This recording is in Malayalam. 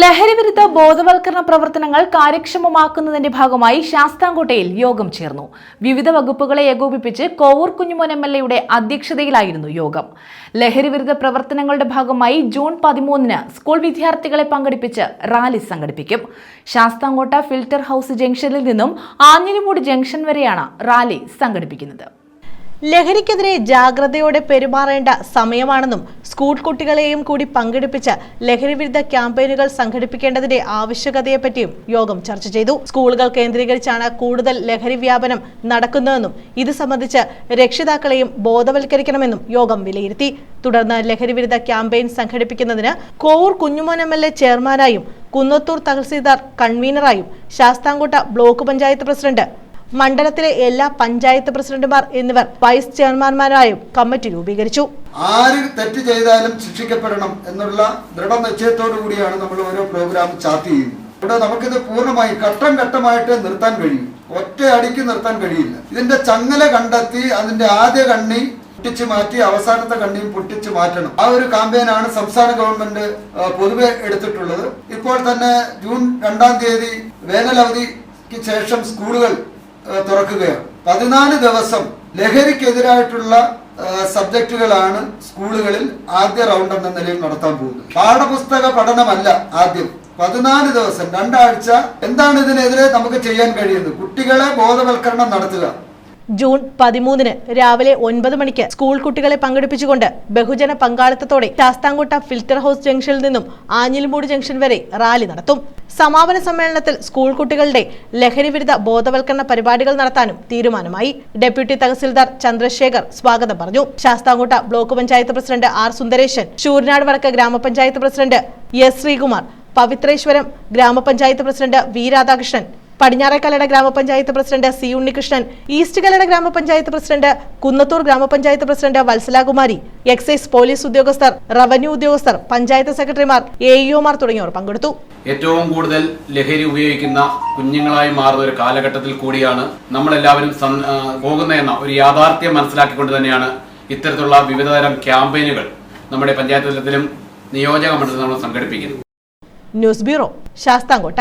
ലഹരിവിരുദ്ധ ബോധവൽക്കരണ പ്രവർത്തനങ്ങൾ കാര്യക്ഷമമാക്കുന്നതിന്റെ ഭാഗമായി ശാസ്താംകോട്ടയിൽ യോഗം ചേർന്നു. വിവിധ വകുപ്പുകളെ ഏകോപിപ്പിച്ച് കോവൂർ കുഞ്ഞുമോൻ എം എൽ എയുടെ അധ്യക്ഷതയിലായിരുന്നു യോഗം. ലഹരിവിരുദ്ധ പ്രവർത്തനങ്ങളുടെ ഭാഗമായി ജൂൺ പതിമൂന്നിന് സ്കൂൾ വിദ്യാർത്ഥികളെ പങ്കെടുപ്പിച്ച് റാലി സംഘടിപ്പിക്കും. ശാസ്താംകോട്ട ഫിൽറ്റർ ഹൌസ് ജംഗ്ഷനിൽ നിന്നും ആഞ്ഞിലിമൂട് ജംഗ്ഷൻ വരെയാണ് റാലി സംഘടിപ്പിക്കുന്നത്. ലഹരിക്കെതിരെ ജാഗ്രതയോടെ പെരുമാറേണ്ട സമയമാണെന്നും സ്കൂൾ കുട്ടികളെയും കൂടി പങ്കെടുപ്പിച്ച് ലഹരിവിരുദ്ധ ക്യാമ്പയിനുകൾ സംഘടിപ്പിക്കേണ്ടതിന്റെ ആവശ്യകതയെപ്പറ്റിയും യോഗം ചർച്ച ചെയ്തു. സ്കൂളുകൾ കേന്ദ്രീകരിച്ചാണ് കൂടുതൽ ലഹരി വ്യാപനം നടക്കുന്നതെന്നും ഇത് സംബന്ധിച്ച് രക്ഷിതാക്കളെയും ബോധവൽക്കരിക്കണമെന്നും യോഗം വിലയിരുത്തി. തുടർന്ന് ലഹരിവിരുദ്ധ campaign സംഘടിപ്പിക്കുന്നതിന് Kovoor Kunjumon M L A ചെയർമാനായും Kunnathur തഹസീൽദാർ കൺവീനറായും ശാസ്താംകോട്ട ബ്ലോക്ക് പഞ്ചായത്ത് പ്രസിഡന്റ് മണ്ഡലത്തിലെ എല്ലാ പഞ്ചായത്ത് പ്രസിഡന്റുമാർ എന്നിവർ വൈസ് ചെയർമാൻമാരായും കമ്മിറ്റി രൂപീകരിച്ചു. ആര് തെറ്റ് ചെയ്താലും ശിക്ഷിക്കപ്പെടണം എന്നുള്ള ദൃഢനിശ്ചയത്തോടു കൂടിയാണ് നമ്മൾ ഓരോ പ്രോഗ്രാം ചാർട്ട് ചെയ്യുന്നത്. ഇവിടെ നമുക്കിത് പൂർണമായി ഘട്ടം ഘട്ടമായിട്ട് നിർത്താൻ കഴിയും. ഒറ്റ അടിക്ക് നിർത്താൻ കഴിയില്ല. ഇതിന്റെ ചങ്ങല കണ്ടെത്തി അതിന്റെ ആദ്യ കണ്ണി പൊട്ടിച്ചു മാറ്റി അവസാനത്തെ കണ്ണിയും പൊട്ടിച്ചു മാറ്റണം. ആ ഒരു കാമ്പയിനാണ് സംസ്ഥാന ഗവൺമെന്റ് പൊതുവെ എടുത്തിട്ടുള്ളത്. ഇപ്പോൾ തന്നെ ജൂൺ രണ്ടാം തീയതി വേനലവധിക്ക് ശേഷം സ്കൂളുകൾ തുറക്കുകയാണ്. പതിനാല് ദിവസം ലഹരിക്കെതിരായിട്ടുള്ള സബ്ജക്റ്റുകളാണ് സ്കൂളുകളിൽ ആദ്യ റൗണ്ട് എന്ന നിലയിൽ നടത്താൻ പോകുന്നത്. പാഠപുസ്തക പഠനമല്ല ആദ്യം. പതിനാല് ദിവസം രണ്ടാഴ്ച. എന്താണ് ഇതിനെതിരെ നമുക്ക് ചെയ്യാൻ കഴിയുന്നത്? കുട്ടികളെ ബോധവൽക്കരണം നടത്തുക. ജൂൺ പതിമൂന്നിന് രാവിലെ ഒൻപത് മണിക്ക് സ്കൂൾ കുട്ടികളെ പങ്കെടുപ്പിച്ചുകൊണ്ട് ബഹുജന പങ്കാളിത്തത്തോടെ ശാസ്താംകോട്ട ഫിൽറ്റർ ഹൌസ് ജംഗ്ഷനിൽ നിന്നും ആഞ്ഞിലിമൂട് ജംഗ്ഷൻ വരെ റാലി നടത്തും. സമാപന സമ്മേളനത്തിൽ സ്കൂൾ കുട്ടികളുടെ ലഹരിവിരുദ്ധ ബോധവൽക്കരണ പരിപാടികൾ നടത്താനും തീരുമാനമായി. ഡെപ്യൂട്ടി തഹസിൽദാർ ചന്ദ്രശേഖർ സ്വാഗതം പറഞ്ഞു. Sasthamkotta block panchayat president R Sundaresan Sooranad വടക്ക് ഗ്രാമപഞ്ചായത്ത് പ്രസിഡന്റ് എസ് ശ്രീകുമാർ പവിത്രേശ്വരം ഗ്രാമപഞ്ചായത്ത് പ്രസിഡന്റ് വി രാധാകൃഷ്ണൻ പടിഞ്ഞാറേക്കലട ഗ്രാമപഞ്ചായത്ത് president C Unnikrishnan east Kallada ഗ്രാമപഞ്ചായത്ത് പ്രസിഡന്റ് കുന്നത്തൂർ ഗ്രാമപഞ്ചായത്ത് പ്രസിഡന്റ് വത്സലാകുമാരി എക്സൈസ് പോലീസ് ഉദ്യോഗസ്ഥർ റവന്യൂ ഉദ്യോഗസ്ഥർ പഞ്ചായത്ത് സെക്രട്ടറിമാർ എ ഇഒമാർ തുടങ്ങിയവർ പങ്കെടുത്തു. ഏറ്റവും കൂടുതൽ ലഹരി ഉപയോഗിക്കുന്ന കുഞ്ഞുങ്ങളായി മാറുന്ന ഒരു കാലഘട്ടത്തിൽ കൂടിയാണ് നമ്മളെല്ലാവരും പോകുന്നതെന്ന ഒരു യാഥാർത്ഥ്യം മനസ്സിലാക്കിക്കൊണ്ട് തന്നെയാണ് ഇത്തരത്തിലുള്ള വിവിധതരം ക്യാമ്പയിനുകൾ നമ്മുടെ പഞ്ചായത്ത് തലത്തിലും നിയോജക മണ്ഡലത്തിലും നമ്മൾ സംഘടിപ്പിക്കുന്നത്. News bureau Sasthamkotta.